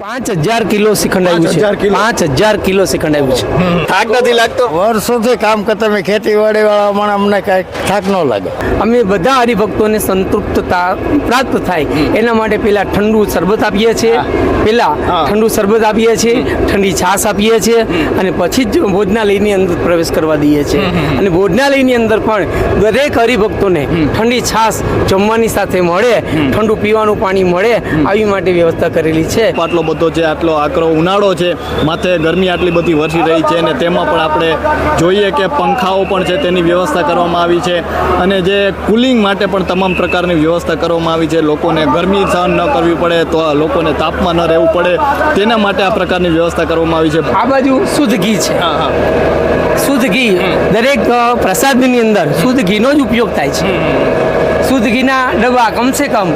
પાંચ હજાર કિલો શ્રીખંડ આવ્યું છે. પાંચ હજાર કિલો. શ્રીખંડ આવ્યું છે. થાક નથી લાગતો? વર્ષોથી કામ કરતા અમે ખેતીવાડી વાળા અમને કાંઈ થાક ન લાગે. અમે બધા હરિભક્તોને સંતૃપ્તતા પ્રાપ્ત થાય. એના માટે પેલા ઠંડુ શરબત આપીએ છીએ. પેલા ઠંડુ શરબત આપીએ છીએ. ઠંડી છાશ આપીએ છીએ. અને પછી જ ભોજનાલયની અંદર પ્રવેશ કરવા દઈએ છીએ. અને ભોજનાલયની અંદર પણ દરેક હરિભક્તોને ઠંડી છાશ જમવાની સાથે મળે. ઠંડુ પીવાનું પાણી મળે. આવી માટે વ્યવસ્થા કરેલી છે. આટલો બધો છે આટલો આકરો ઉનાળો છે માથે ગરમી આટલી બધી વરસી રહી છે અને તેમાં પણ આપણે જોઈએ કે પંખાઓ પણ છે તેની વ્યવસ્થા કરવામાં આવી છે અને જે કુલિંગ માટે પણ તમામ પ્રકારની વ્યવસ્થા કરવામાં આવી છે. લોકોને ગરમી સહન ન કરવી પડે તો લોકોને તાપમાં ન રહેવું પડે. તેના માટે આ પ્રકારની વ્યવસ્થા કરવામાં આવી છે. આ બાજુ શુદ્ધ ઘી છે. હા હા. શુદ્ધ ઘી દરેક પ્રસાદની અંદર શુદ્ધ ઘીનો જ ઉપયોગ થાય છે. શુદ્ધ ઘીના ડબ્બા કમસે કમ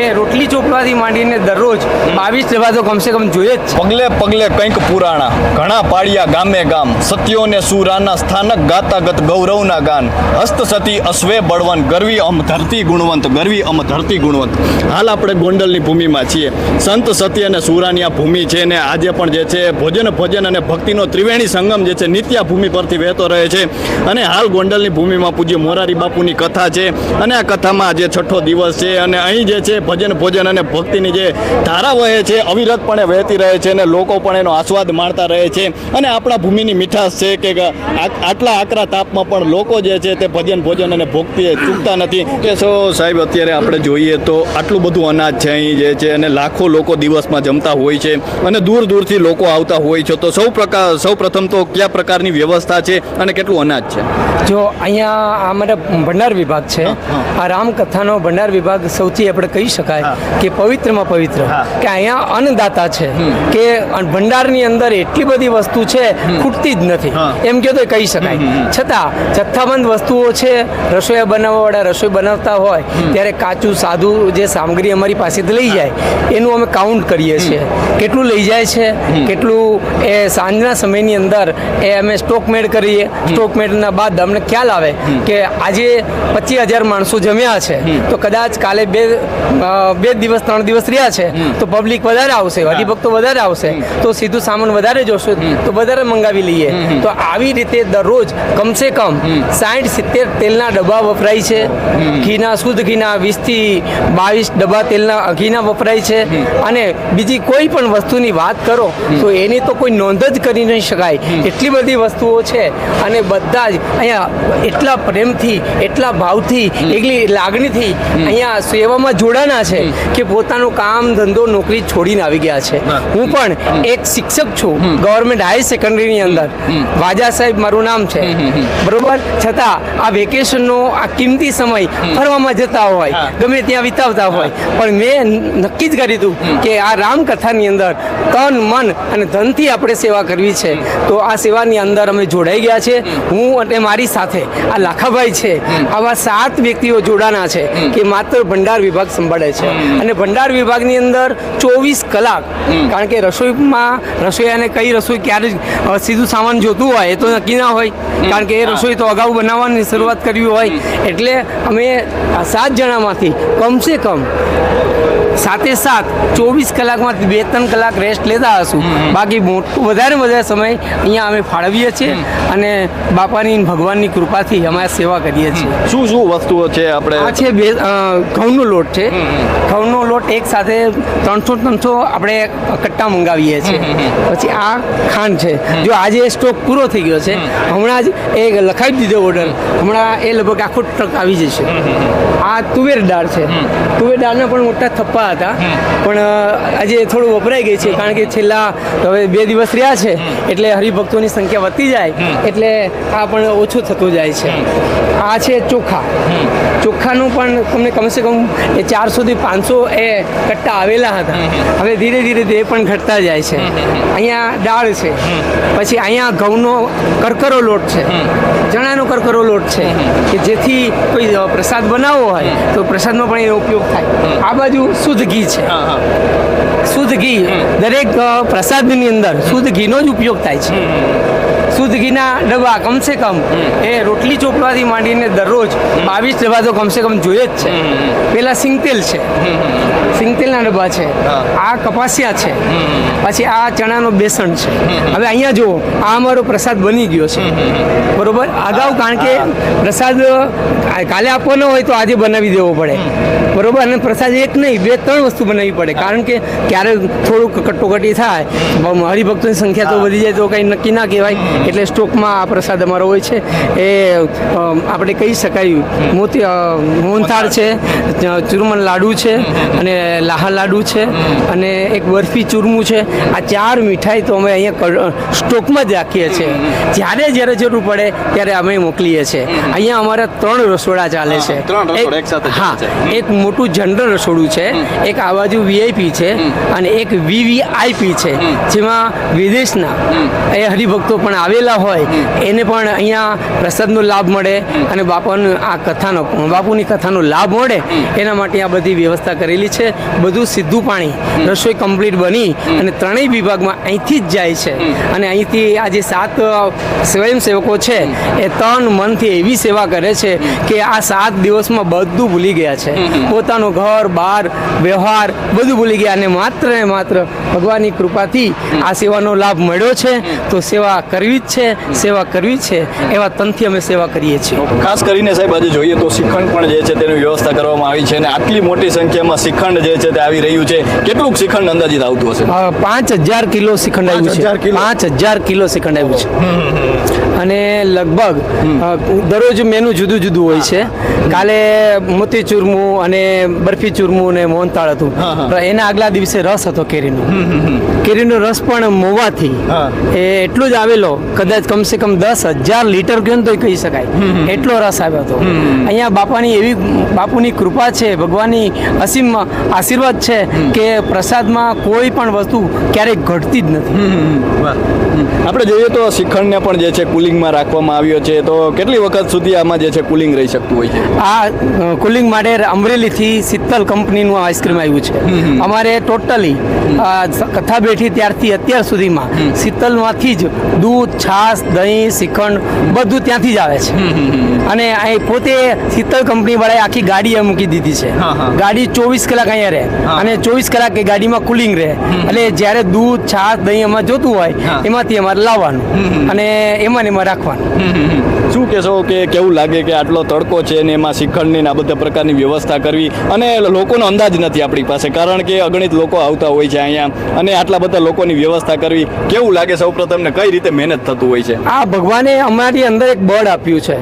એ રોટલી ચોપડાથી માંડીને દરરોજ બાવીસ ડબ્બા તો કમસે કમ જોઈએ જ પગલે પગલે કંઈક પુરાણા, ઘણા પાળિયા ગામે ગામ સત્યોને સુરાના સ્થાનક ગાતાગત ગૌરવના ગાન. હસ્તસતી અશ્વે બળવંત, ગરવી અમ ધરતી ગુણવંત, ગરવી અમ ધરતી ગુણવંત. હાલ આપણે ગોંડલની ભૂમિમાં છીએ. સંત સત્ય અને સુરાની આ ભૂમિ છે ને આજે પણ જે છે, ભોજન ભોજન અને ભક્તિનો ત્રિવેણી સંગમ જે છે, નિત્યા ભૂમિ પરથી વહેતો રહે છે. અને હાલ ગોંડલની ભૂમિમાં પૂજ્ય મોરારી બાપુની કથા છે. અને આ કથામાં આજે છઠ્ઠો દિવસ છે અને અહીં જે છે ભજન ભોજન અને ભક્તિની જે ધારા વહે છે અવિરતપણે વહેતી રહે છે અને લોકો પણ એનો આસ્વાદ માણતા રહે છે. અને આપણા ભૂમિની મીઠાશ છે કે આટલા આકરા તાપમાં પણ લોકો જે છે તે ભજન ભોજન અને ભક્તિ ચૂકતા નથી. કે સો સાહેબ અત્યારે આપણે જોઈએ તો આટલું બધું અનાજ છે અહીં જે છે અને લાખો લોકો દિવસમાં જમતા હોય છે અને દૂર દૂરથી લોકો આવતા હોય છે. તો સૌ પ્રકાર સૌ પ્રથમ તો કયા પ્રકારની વ્યવસ્થા છે અને કેટલું અનાજ છે? જો અહીંયા આ અમારા ભંડાર વિભાગ છે. આ રામકથાનો ભંડાર વિભાગ સૌથી આપણે કહી શકાય કે પવિત્રમાં પવિત્ર. કે અહીંયા અન્નદાતા છે. કે ભંડારની અંદર એટલી બધી વસ્તુ છે ખૂટતી જ નથી. એમ કહો તો કહી શકાય. છતાં જથ્થાબંધ વસ્તુઓ છે રસોઈ બનાવવાવાળા રસોઈ બનાવતા હોય ત્યારે કાચું સાદું જે સામગ્રી અમારી પાસેથી લઈ જાય એનું અમે કાઉન્ટ કરીએ છીએ. કેટલું લઈ જાય છે કેટલું એ સાંજના સમયની અંદર એ અમે સ્ટોકમેડ કરીએ. સ્ટોકમેડના બાદ અમને ખ્યાલ આવે કે આજે પચીસ હજાર માણસો જમ્યા છે. તો કદાચ કાલે બે બે દિવસ ત્રણ દિવસ રહ્યા છે તો પબ્લિક વધારે આવશે હરિભક્તો વધારે આવશે તો સીધું સામાન વધારે જોશે તો વધારે મંગાવી લઈએ. તો આવી રીતે દરરોજ કમસે કમ સાઠ સિત્તેર તેલના ડબ્બા વપરાય છે. ઘીના શુદ્ધ ઘીના વીસથી બાવીસ ડબ્બા તેલના ઘીના વપરાય છે. અને બીજી કોઈ પણ વસ્તુની વાત કરો તો એની તો કોઈ નોંધ જ કરી નહીં શકાય. એટલી બધી વસ્તુઓ છે અને બધા જ અહીંયા એટલા પ્રેમથી એટલા ભાવથી એટલી લાગણીથી અહીંયા સેવામાં જોડાના છે કે પોતાનું કામ ધંધો નોકરી છોડીને આવી ગયા છે. હું પણ એક શિક્ષક છું ગવર્મેન્ટ હાઈ સેકન્ડરીની અંદર. વાજા સાહેબ મારું નામ છે. બરોબર? છતાં આ વેકેશનનો આ કિંમતી સમય ફરવામાં જતા હોય ગમે ત્યાં વિતાવતા હોય. પણ મેં નક્કી જ કરી દીધું કે આ રામકથાની અંદર તન મન અને ધનથી આપણે સેવા કરવી છે. તો આ સેવાની અંદર અમે જોડાઈ ગયા છે. હું અને મારી સાથે આ લાખાભાઈ છે. આવા સાત વ્યક્તિઓ જોડાના છે કે માત્ર ભંડાર વિભાગ સંભાળે છે. અને ભંડાર વિભાગની અંદર ચોવીસ કલાક કારણ કે રસોઈમાં રસોઈયાને કઈ રસોઈ ક્યારે સીધું સામાન જોતું હોય એ તો નક્કી ના હોય. કારણ કે એ રસોઈ તો અગાઉ બનાવવાની શરૂઆત કરવી હોય. એટલે અમે સાત જણામાંથી કમસે કમ સાતે સાત ચોવીસ કલાકમાં બે ત્રણ કલાક રેસ્ટ લેતા હશું. બાકી મોટું વધારે વધારે સમય અહીંયા અમે ફાળવીએ છીએ અને બાપાની ભગવાનની કૃપાથી અમે સેવા કરીએ છીએ. શું શું વસ્તુઓ છે આપણે? આ છે બે ઘઉંનો લોટ છે. ઘઉંનો લોટ એક સાથે ત્રણસો ત્રણસો આપણે કટ્ટા મંગાવીએ છીએ. પછી આ ખાંડ છે. જો આજે સ્ટોક પૂરો થઈ ગયો છે હમણાં જ એ લખાવી દીધો ઓર્ડર હમણાં એ લગભગ આખો ટ્રક આવી જશે. આ તુવેર દાળ છે. તુવેર દાળના પણ મોટા થપ્પા હતા. પણ આજે થોડું વપરાઈ ગઈ છે, કારણ કે છેલ્લા હવે બે દિવસ રહ્યા છે, એટલે હરિભક્તોની સંખ્યા વધતી જાય, એટલે આ પણ ઓછું થતું જાય છે. આ છે ચોખા. ચોખાનું પણ તમને કમસે કમ એ ચારસોથી પાંચસો એ કટ્ટા આવેલા હતા. હવે ધીરે ધીરે તે પણ ઘટતા જાય છે. અહીંયા દાળ છે. પછી અહીંયા ઘઉંનો કરકરો લોટ છે. ચણાનો કરકરો લોટ છે. કે જેથી કોઈ પ્રસાદ બનાવવો હોય, તો પ્રસાદમાં પણ એનો ઉપયોગ થાય. આ બાજુ શુદ્ધ ઘી છે. શુદ્ધ ઘી દરેક પ્રસાદની અંદર શુદ્ધ ઘીનો જ ઉપયોગ થાય છે. શુદ્ધ ઘીના ડબ્બા કમસે કમ એ રોટલી ચોપડાથી માંડીને દરરોજ બાવીસ ડબ્બા તો કમસે કમ જોઈએ જ છે. પેલા સિંગતેલ છે. સિંગતેલના ડબ્બા છે. આ કપાસિયા છે. પછી આ ચણાનો બેસણ છે. હવે અહીંયા જુઓ આ અમારો પ્રસાદ બની ગયો છે. બરોબર? અગાઉ કારણ કે પ્રસાદ કાલે આપવાનો હોય તો આજે બનાવી દેવો પડે. બરોબર? અને પ્રસાદ એક નહીં બે ત્રણ વસ્તુ બનાવવી પડે. કારણ કે ક્યારેક થોડુંક કટોકટી થાય હરિભક્તોની સંખ્યા તો વધી જાય તો કંઈ નક્કી ના કહેવાય. એટલે સ્ટોકમાં આ પ્રસાદ અમારો હોય છે. એ આપણે કહી શકાય મોતી મોહનથાળ છે ચુરમન લાડુ છે અને લાહા લાડુ છે અને એક બરફી ચૂરમું છે. આ ચાર મીઠાઈ તો અમે અહીંયા સ્ટોકમાં જ રાખીએ છીએ. જ્યારે જ્યારે જરૂર પડે ત્યારે અમે મોકલીએ છીએ. અહીંયા અમારા ત્રણ રસોડા ચાલે છે. હા એક મોટું જનરલ રસોડું છે એક આ બાજુ વીઆઈપી છે અને એક વીવીઆઈપી છે જેમાં વિદેશના એ હરિભક્તો પણ આવેલા હોય એને પણ અહીંયા પ્રસાદનો લાભ મળે અને બાપાનું આ કથાનો બાપુની કથાનો લાભ મળે એના માટે આ બધી વ્યવસ્થા કરેલી છે. બધું સીધું પાણી રસોઈ કમ્પ્લીટ બની અને ત્રણેય વિભાગમાં અહીંથી જ જાય છે. અને અહીંથી આ જે સાત સ્વયંસેવકો છે એ તન મનથી એવી સેવા કરે છે કે આ સાત દિવસમાં બધું ભૂલી ગયા છે. પોતાનું ઘર બાર વ્યવહાર બધું ભૂલી ગયા અને માત્ર ને માત્ર ભગવાનની કૃપાથી આ સેવાનો લાભ મળ્યો છે. તો સેવા કરવી જ છે સેવા કરવી છે એવા તનથી અમે સેવા કરીએ છીએ. ખાસ કરીને સાહેબ આજે જોઈએ તો શ્રીખંડ પણ જે છે તેની વ્યવસ્થા કરવામાં આવી છે અને આટલી મોટી સંખ્યામાં શ્રીખંડ જે છે તે આવી રહ્યું છે. કેટલુંક શ્રીખંડ અંદાજિત આવતું હશે? પાંચ હજાર કિલો શિખંડ આવ્યું 5,000 છે? પાંચ હજાર કિલો શિખંડ આવ્યું છે. અને લગભગ દરરોજ મેનુ જુદું જુદું હોય છે. કાલે મોતી ચૂરમું અને બરફી ચૂરમું અને મોહનતાળ હતું. એના આગલા દિવસે રસ હતો કેરીનો. કેરીનો રસ પણ મોવાથી. એ એટલું જ આવેલો કદાચ કમસે કમ દસ હજાર લીટર ગયો તો તોય કહી શકાય. એટલો રસ આવ્યો હતો. અહીંયા બાપાની એવી બાપુની કૃપા છે ભગવાનની અસીમ આશીર્વાદ છે કે પ્રસાદમાં કોઈ પણ વસ્તુ ક્યારેય ઘટતી જ નથી. આપણે જોઈએ તો શિખંડને પણ જે છે કુલિંગમાં રાખવામાં આવ્યો છે તો કેટલી વખત સુધી આમાં જે છે કુલિંગ રહી શકતું હોય છે? આ કુલિંગ માટે અમરેલીથી શીતલ કંપનીનું આઈસ્ક્રીમ આવ્યું છે. અમારે ટોટલી કથા બેઠી ત્યારથી અત્યાર સુધીમાં શીતલમાંથી જ દૂધ છાશ દહીં શ્રીખંડ બધું ત્યાંથી જ આવે છે. અને અહીં પોતે શીતલ કંપની વાળાએ આખી ગાડી મૂકી દીધી છે. ગાડી ચોવીસ કલાક અહીંયા રહે. અને ચોવીસ કલાક એ ગાડીમાં કુલિંગ રહે. એટલે જ્યારે દૂધ છાશ દહીં એમાં જોતું હોય એમાંથી અમારે લાવવાનું. અને એમાં ને એમાં રાખવાનું શું કહેશો કે કેવું લાગે કે આટલો તડકો છે ને એમાં શ્રીખંડની ને આ બધા પ્રકારની વ્યવસ્થા કરવી? અને લોકોનો અંદાજ નથી આપણી પાસે કારણ કે અગણિત લોકો આવતા હોય છે અહીંયા. અને આટલા બધા લોકોની વ્યવસ્થા કરવી કેવું લાગે સૌપ્રથમ ને કઈ રીતે મહેનત થતું હોય છે. આ ભગવાને અમારી અંદર એક બળ આપ્યું છે.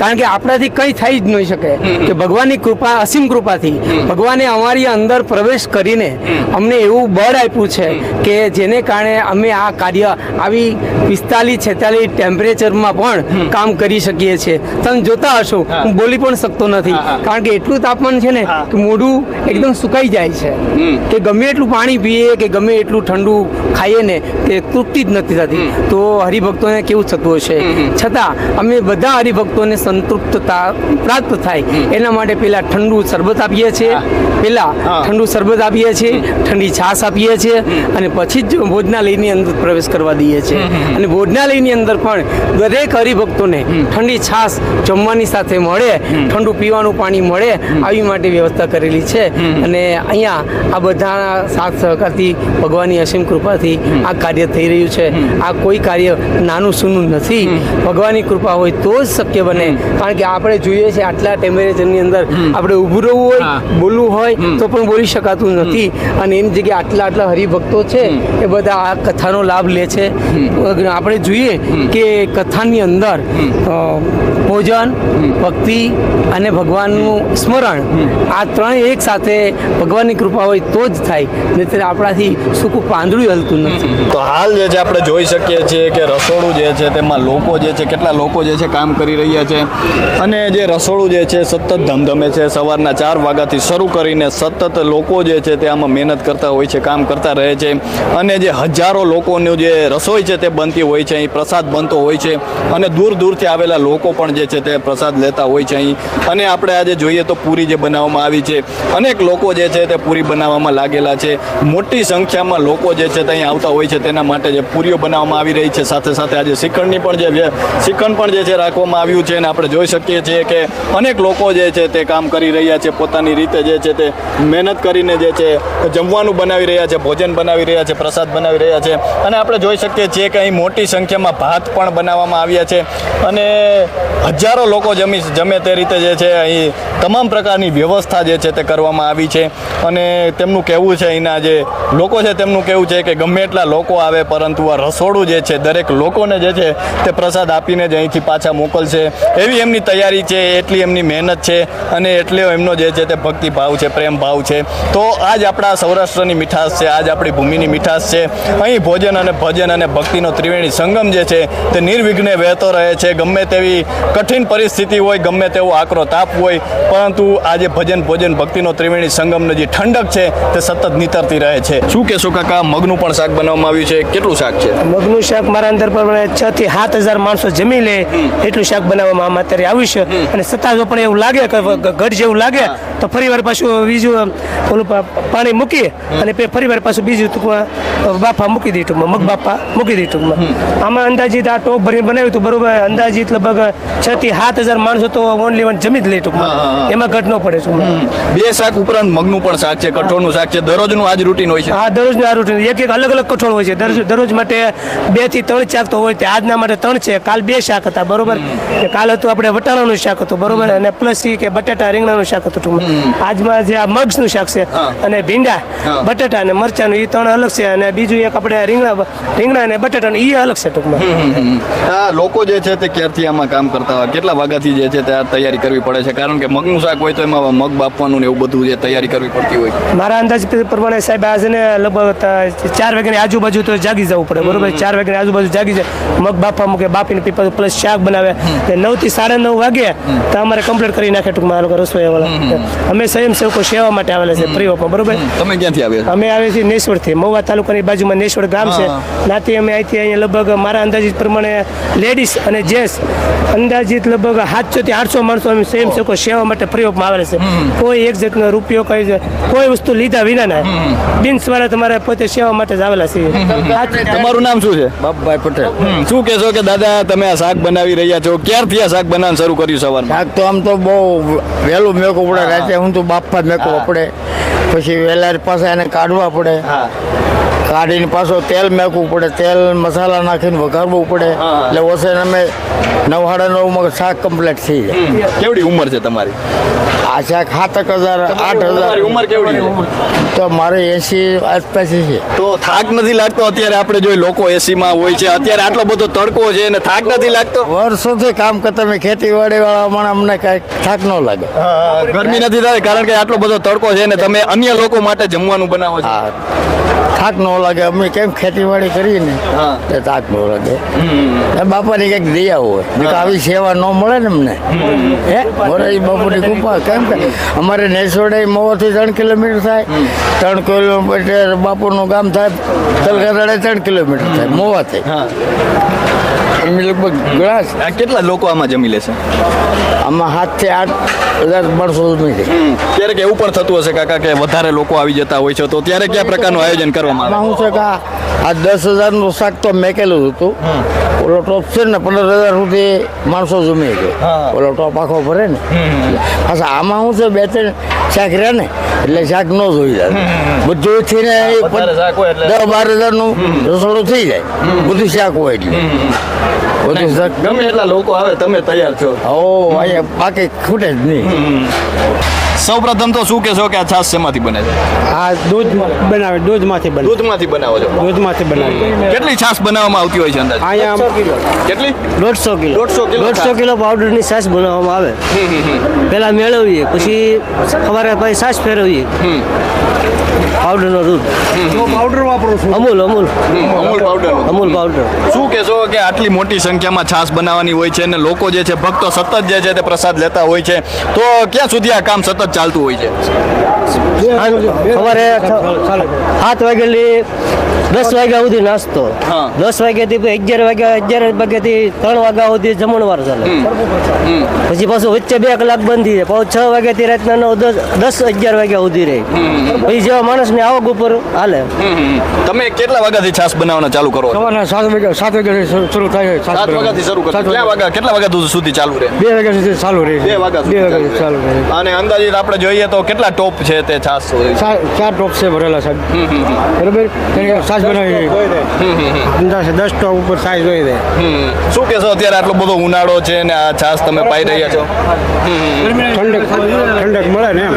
કારણ કે આપણાથી કંઈ થઈ જ નહીં શકે. કે ભગવાનની કૃપા અસીમ કૃપાથી ભગવાને અમારી અંદર પ્રવેશ કરીને અમને એવું બળ આપ્યું છે કે જેને કારણે અમે આ કાર્ય આવી પિસ્તાલીસ છેતાલીસ ટેમ્પરેચરમાં પણ કામ કરી શકીએ છીએ. તમે જોતા હશો. હું. બોલી પણ શકતો નથી. કારણ કે એટલું તાપમાન છે ને કે મોઢું એકદમ સુકાઈ જાય છે. કે ગમે એટલું પાણી પીએ કે ગમે એટલું ઠંડુ ખાઈએ ને તે તૃપ્તિ જ નથી થતી. તો હરિભક્તોને કેવું થતું હશે? છતાં અમે બધા હરિભક્તોને સંતૃપ્તતા પ્રાપ્ત થાય. એના માટે પેલા ઠંડુ શરબત આપીએ છીએ. પેલા ઠંડુ શરબત આપીએ છીએ. ઠંડી છાશ આપીએ છીએ. અને પછી જ ભોજનાલયની અંદર પ્રવેશ કરવા દઈએ છીએ. અને ભોજનાલયની અંદર પણ દરેક હરિભક્તોને ઠંડી છાશ જમવાની સાથે મળે. ઠંડુ પીવાનું પાણી મળે. આવી માટે વ્યવસ્થા કરેલી છે. અને અહીંયા આ બધા સાથ સહકારથી ભગવાનની અસીમ કૃપાથી આ કાર્ય થઈ રહ્યું છે. આ કોઈ કાર્ય નાનું સૂનું નથી. ભગવાનની કૃપા હોય તો જ શક્ય બને. કારણ કે આપણે જોઈએ છે આટલા ટેમ્પરેચરની અંદર આપણે ઊભું રહેવું હોય બોલવું હોય તો પણ બોલી શકાતું નથી. અને એની જગ્યાએ આટલા આટલા હરિભક્તો છે એ બધા આ કથાનો લાભ લે છે. આપણે જોઈએ કે કથાની અંદર ભોજન, ભક્તિ અને ભગવાનનું સ્મરણ આ ત્રણેય એક સાથે ભગવાનની કૃપા હોય તો જ થાય નહીં આપણાથી સૂકું પાંદડું હલતું નથી. તો હાલ જે છે આપણે જોઈ શકીએ છીએ કે રસોડું જે છે તેમાં લોકો જે છે, કેટલા લોકો જે છે કામ કરી રહ્યા છે. અને જે રસોડું જે છે સતત ધમધમે છે, સવારના ચાર વાગ્યાથી શરૂ કરીને સતત લોકો જે છે તે આમાં મહેનત કરતા હોય છે, કામ કરતા રહે છે. અને જે હજારો લોકોનું જે રસોઈ છે તે બનતી હોય છે, અહીં પ્રસાદ બનતો હોય છે. અને દૂર દૂરથી આવેલા લોકો પણ જે છે તે પ્રસાદ લેતા હોય છે અહીં. અને આપણે આજે જોઈએ તો પૂરી જે બનાવવામાં આવી છે, અનેક લોકો જે છે તે પૂરી બનાવવામાં લાગેલા છે. મોટી સંખ્યામાં લોકો જે છે તે અહીં આવતા હોય છે, તેના માટે જે પૂરીઓ બનાવવામાં આવી રહી છે. સાથે સાથે આજે શ્રીખંડની પણ જે શિખંડ પણ જે છે રાખવામાં આવ્યું છે અને આપણે જોઈ શકીએ છીએ કે અનેક લોકો જે છે તે કામ કરી રહ્યા છે, પોતાની રીતે જે છે તે મહેનત કરીને જે છે જમવાનું બનાવી રહ્યા છે, ભોજન બનાવી રહ્યા છે, પ્રસાદ બનાવી રહ્યા છે. અને આપણે જોઈ શકીએ છીએ કે અહીં મોટી સંખ્યામાં ભાત પણ બનાવવામાં આવ્યા છે. અને હજારો લોકો જમી જમે તે રીતે જે છે, અહીં તમામ પ્રકારની વ્યવસ્થા જે છે તે કરવામાં આવી છે. અને તેમનું કહેવું છે, અહીંના જે લોકો છે, તેમનું કહેવું છે કે ગમે એટલા લોકો આવે, પરંતુ આ રસોડું જે છે, દરેક લોકોને જે છે તે પ્રસાદ આપીને જ અહીંથી પાછા મોકલશે. એવી એમની તૈયારી છે, એટલી એમની મહેનત છે, અને એટલે એમનો જે છે તે ભક્તિભાવ છે, પ્રેમ ભાવ છે. તો આજ આપણા સૌરાષ્ટ્રની મીઠાશ છે, આજ આપણી ભૂમિની મીઠાશ છે. અહીં ભોજન અને ભજન અને ભક્તિનો ત્રિવેણી સંગમ જે છે, તે નિર્વિઘ્ને વહેતો રહે છે. ગમે તેવી કઠિન પરિસ્થિતિ હોય ગમે તેવો આકરો તાપ હોય પરંતુ આજે ભજન ભોજન ભક્તિનો ત્રિવેણી સંગમનો જે ઠંડક છે તે સતત નીતરતી રહે છે. શું કહેશો કાકા મગનું પણ શાક બનાવવામાં આવ્યું છે કેટલું શાક છે? મગનું શાક મારા અંદર પ્રમાણે છ થી સાત હજાર માણસો જમી લે એટલું શાક બનાવવામાં આમાં અત્યારે આવ્યું છે. અને જો પણ એવું લાગે કે ગઢ જેવું લાગે તો ફરી વાર પાછું બીજું ઓલું પાણી મૂકી અને ફરીવાર ફરી વાર પાછું બીજું ટૂંકમાં બાફા મૂકી દઈ ટૂંકમાં મગ બાફા મૂકી દઈ ટૂંકમાં. આમાં અંદાજિત આ ટોપ ભરીને બનાવ્યું હતું બરોબર અંદાજિત લગભગ છ થી સાત હજાર માણસો તો ઓનલી વન જમી જ લે ટૂંકમાં. એમાં ઘટ ન પડે ટૂંકમાં બે શાક ઉપરાંત મગનું પણ શાક છે કઠોળનું શાક છે. દરરોજનું આજ રૂટીન હોય છે. હા દરરોજનું આ રૂટીન એક એક અલગ અલગ કઠોળ હોય છે. દરરોજ માટે બેથી ત્રણ શાક તો હોય. તે આજના માટે ત્રણ છે. કાલ બે શાક હતા બરોબર? કાલ હતું આપણે વટાણાનું શાક હતું બરોબર? અને પ્લસ એ કે બટાટા રીંગણાનું શાક હતું ટૂંકમાં. આજમાં જે આ મગસનું શાક છે અને ભીંડા. બટાટા અને મરચાનું એ ત્રણ અલગ છે. અને બીજું એક આપણે રીંગણા રીંગણા અને બટાટાનું એ અલગ છે ટૂંકમાં. લોકો જે છે તે ક્યારથી આમાં કામ કરતા કેટલા વાગ્યાથી જે છે ત્યાં તૈયારી કરવી પડે છે? કારણ કે મગનું શાક હોય તો એમાં મગ બાફવાનું ને એવું બધું જે તૈયારી કરવી પડતી હોય. મારા અંદાજ પ્રમાણે સાહેબ આજે ને લગભગ ચાર વાગ્યાની આજુબાજુ તો જાગી જવું પડે. બરોબર? ચાર વાગ્યાની આજુબાજુ જાગી જાય મગ બાફા મૂકે બાફીને પીપા પ્લસ શાક બનાવે. નવથી સાડા નવ વાગે તો અમારે કમ્પ્લીટ કરી નાખે ટૂંકમાં આ લોકો રસોઈ વાળા અમે સ્વયંસેવકો સેવા માટે આવેલા છે ફ્રી બરોબર? તમે ક્યાંથી આવ્યા અમે આવે છીએ નેશ્વરથી મહુવા તાલુકાની બાજુમાં નેશ્વર ગામ છે. નાથી અમે અહીંથી અહીંયા લગભગ મારા અંદાજિત પ્રમાણે લેડીઝ અને જેન્ટ્સ અંદાજિત લગભગ સાતસો થી આઠસો માણસો અમે સ્વયંસેવકો સેવા માટે પ્રયોગમાં આવેલા છે. કોઈ એક જાતનો રૂપિયો કઈ કોઈ વસ્તુ લીધા વિના ના. બિન સ્વારે તમારે પોતે સેવા માટે જ આવેલા છે તમારું નામ શું છે? બાપભાઈ પટેલ. શું કહેશો કે દાદા તમે આ શાક બનાવી રહ્યા છો? ક્યારથી આ શાક બનાવવાનું શરૂ કર્યું સવારમાં? શાક તો આમ તો બહુ વહેલું મેકો પડે. રાતે હું તો બાપા મેકો મેકવો પડે. પછી વહેલા પાસે એને કાઢવા પડે. કાઢીને પાછો તેલ મેકવું પડે તેલ મસાલા નાખીને વઘારવું પડે. એટલે ઓછે અમે નવ સાડા નવમાં શાક કમ્પ્લીટ થઈ જાય. કેવડી ઉંમર છે તમારી? આ શાક એક હજાર આઠ હજાર. ઉંમર કેવડી તો મારે એસી આસપાસ છે. તો થાક નથી લાગતો? અત્યારે આપણે જોઈએ લોકો એસીમાં હોય છે. અત્યારે આટલો બધો તડકો છે અને થાક નથી લાગતો? વર્ષોથી કામ કરતા મેં ખેતીવાડી વાળા પણ અમને કાંઈ થાક ન લાગે. ગરમી નથી થાય કારણ કે આટલો બધો તડકો છે ને તમે અન્ય લોકો માટે જમવાનું બનાવો છો. થાક ન લાગે અમે કેમ ખેતીવાડી કરીએ ને? તે એટલે ન લાગે. બાપાની કંઈક દયા હોય. આવી સેવા ન મળે ને અમને. હે? મોરારી બાપુની કૃપા. કેમ કે અમારે નેસોડા મોવાથી ત્રણ કિલોમીટર થાય. ત્રણ કિલોમીટર બાપુનું ગામ થાય તલગાદડા ત્રણ કિલોમીટર થાય મોવાથી. અમે લગભગ ઘણા છે. આ કેટલા લોકો આમાં જમી લેશે આમાં સાતથી આઠ હજાર માણસો જમી છે ક્યારેક એવું પણ થતું હશે કાકા કે વધારે લોકો આવી જતા હોય છે તો ત્યારે કયા પ્રકારનું આયોજન કરવામાં આવે? શું છે કે આ- દસ હજારનું શાક તો મેકેલું હતું. ઓલો ટોપ છે ને પંદર હજાર સુધી માણસો જમી ગયો. ઓલો ટોપ આખો ભરે ને. પાછા આમાં શું છે બે ત્રણ શાક રહે ને એટલે શાક ન જોઈ જાય. બધું થઈને દસ બાર હજારનું રસોડું થઈ જાય. બધું શાક હોય એટલે. બધું શાક ગમે એટલા લોકો આવે તમે તૈયાર છો. ઓ અહીંયા બાકી ખૂટે જ નહીં. સૌ પ્રથમ તો શું કહેશો કે આ છાશ શેમાંથી બને છે? આ દૂધ બનાવે દૂધમાંથી બને. દૂધમાંથી બનાવો છો. દૂધમાંથી બનાવે. કેટલી છાશ બનાવવામાં આવતી હોય છે અંદાજ? અહીંયા કેટલી? દોઢસો કિલો. દોઢસો કિલો દોઢસો. કિલો પાવડરની છાશ બનાવવામાં આવે. પેલા મેળવીએ પછી સવારે પછી છાશ ફેરવીએ. પાવડરનો દૂધ. પાવડર વાપરો છો? અમૂલ અમૂલ. અમૂલ પાવડર અમૂલ પાવડર શું કહેશો કે આટલી મોટી સંખ્યામાં છાશ બનાવવાની હોય છે અને લોકો જે છે ભક્તો સતત જે છે તે પ્રસાદ લેતા હોય છે. તો ક્યાં સુધી આ કામ સતત ચાલતું હોય છે? સવારે સાત વાગેલી દસ વાગ્યા સુધી નાસ્તો. દસ વાગ્યાથી અગિયાર વાગ્યા અગિયાર વાગ્યાથી ત્રણ વાગ્યા સુધી જમણવાર ચાલે. પછી પાછું વચ્ચે બે કલાક બંધ થઈ જાય. પાછું છ વાગ્યાથી રાતના નવ દસ દસ અગિયાર વાગ્યા સુધી રહે. પછી જેવા માણસની આવક ઉપર હાલે. તમે કેટલા વાગ્યાથી છાસ બનાવવાનું ચાલુ કરો? સવારના સાત વાગ્યા સાત વાગ્યા શરૂ થાય સાત વાગ્યાથી શરૂ કરો. સાત વાગ્યા કેટલા વાગ્યા સુધી ચાલુ રહે? બે વાગ્યા સુધી ચાલુ રહે. બે વાગ્યા બે વાગ્યા ચાલુ રહે. અને અંદાજિત આપણે જોઈએ તો કેટલા ટોપ છે તે છાસ? ચાર ટોપ છે ભરેલા સાહેબ. બરોબર? છાસ બનાવી અંદાજે દસ ટોપ ઉપર સાઈઝ હોય છે. શું કહેશો અત્યારે આટલો બધો ઉનાળો છે ને આ છાસ તમે પાઈ રહ્યા છો? ઠંડક ઠંડક મળે ને એમ.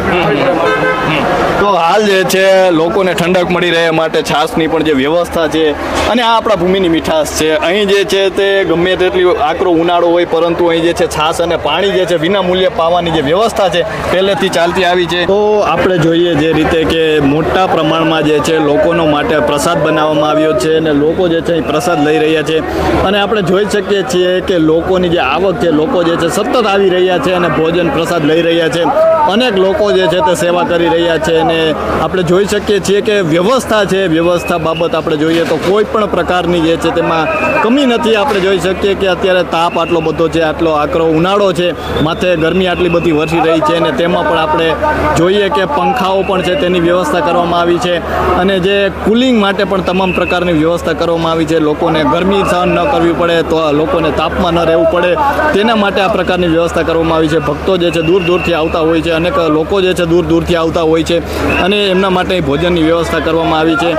તો હાલ જે છે લોકોને ઠંડક મળી રહે માટે છાશની પણ જે વ્યવસ્થા છે, અને આ આપણા ભૂમિની મીઠાશ છે. અહીં જે છે તે ગમે તેટલી આકરો ઉનાળો હોય, પરંતુ અહીં જે છે છાશ અને પાણી જે છે વિના મૂલ્યે પાવાની જે વ્યવસ્થા છે, પહેલેથી ચાલતી આવી છે. તો આપણે જોઈએ જે રીતે કે મોટા પ્રમાણમાં જે છે લોકોનો માટે પ્રસાદ બનાવવામાં આવ્યો છે અને લોકો જે છે એ પ્રસાદ લઈ રહ્યા છે. અને આપણે જોઈ શકીએ છીએ કે લોકોની જે આવક છે, લોકો જે છે સતત આવી રહ્યા છે અને ભોજન પ્રસાદ લઈ રહ્યા છે. અનેક લોકો જે છે તે સેવા કરી રહ્યા છે અને આપણે જોઈ શકીએ છીએ કે વ્યવસ્થા છે. વ્યવસ્થા બાબત આપણે જોઈએ તો કોઈ પણ પ્રકારની જે છે તેમાં કમી નથી. આપણે જોઈ શકીએ કે અત્યારે તાપ આટલો બધો છે, આટલો આકરો ઉનાળો છે. માથે ગરમી આટલી બધી વરસી રહી છે અને તેમાં પણ આપણે જોઈએ કે પંખાઓ પણ છે તેની વ્યવસ્થા કરવામાં આવી છે અને જે કુલિંગ માટે પણ તમામ પ્રકારની વ્યવસ્થા કરવામાં આવી છે. લોકોને ગરમી સહન ન કરવી પડે તો લોકોને તાપમાં ન રહેવું પડે. તેના માટે આ પ્રકારની વ્યવસ્થા કરવામાં આવી છે. ભક્તો જે છે દૂર દૂરથી આવતા હોય છે. અનેક લોકો જે છે દૂર દૂરથી આવતા હોય છે અને એમના માટે ભોજનની વ્યવસ્થા કરવામાં આવી છે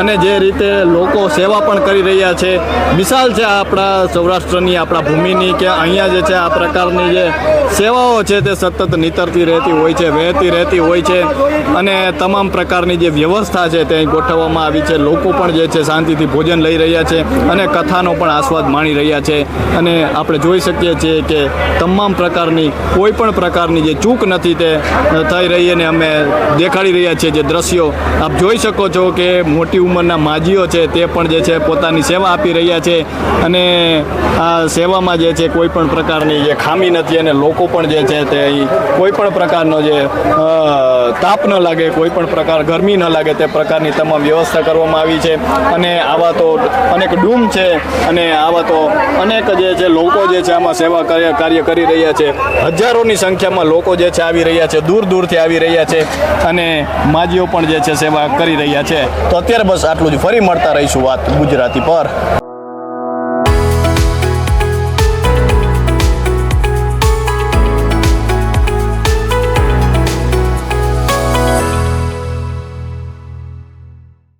અને જે રીતે લોકો સેવા પણ કરી રહ્યા છે. મિસાલ છે આપણા સૌરાષ્ટ્રની, આપણા ભૂમિની કે અહીંયા જે છે આ પ્રકારની જે સેવાઓ છે તે સતત નીતરતી રહેતી હોય છે, વહેતી રહેતી હોય છે અને તમામ પ્રકારની જે વ્યવસ્થા છે તે ગોઠવવામાં આવી છે. લોકો પણ જે છે શાંતિથી ભોજન લઈ રહ્યા છે અને કથાનો પણ આસ્વાદ માણી રહ્યા છે. અને આપણે જોઈ શકીએ છીએ કે તમામ પ્રકારની કોઈ પણ પ્રકારની જે ચૂક નથી તે થઈ રહી અને અમે દેખાડી રહ્યા છીએ જે દ્રશ્યો આપ જોઈ શકો છો કે મોટી ઉંમરના માજીઓ છે તે પણ જે છે પોતાની સેવા આપી રહ્યા છે અને આ સેવામાં જે છે કોઈ પણ પ્રકારની જે ખામી નથી અને લોકો પણ જે છે તે કોઈ પણ પ્રકારનો જે તાપ ન લાગે, કોઈ પણ પ્રકાર, ગરમી ન લાગે, તે પ્રકારની તમામ વ્યવસ્થા કરવામાં આવી છે. અને આવા તો અનેક ડૂમ છે અને આવા તો અનેક જે છે, લોકો જે છે આમાં સેવા કાર્ય કરી રહ્યા છે. હજારોની સંખ્યામાં લોકો જે છે આવી રહ્યા છે, દૂર દૂરથી આવી રહ્યા છે અને માજીઓ પણ જે છે સેવા કરી રહ્યા છે. તો અત્યારે બસ આટલું જ. ફરી મળતા રહીશું વાત ગુજરાતી પર.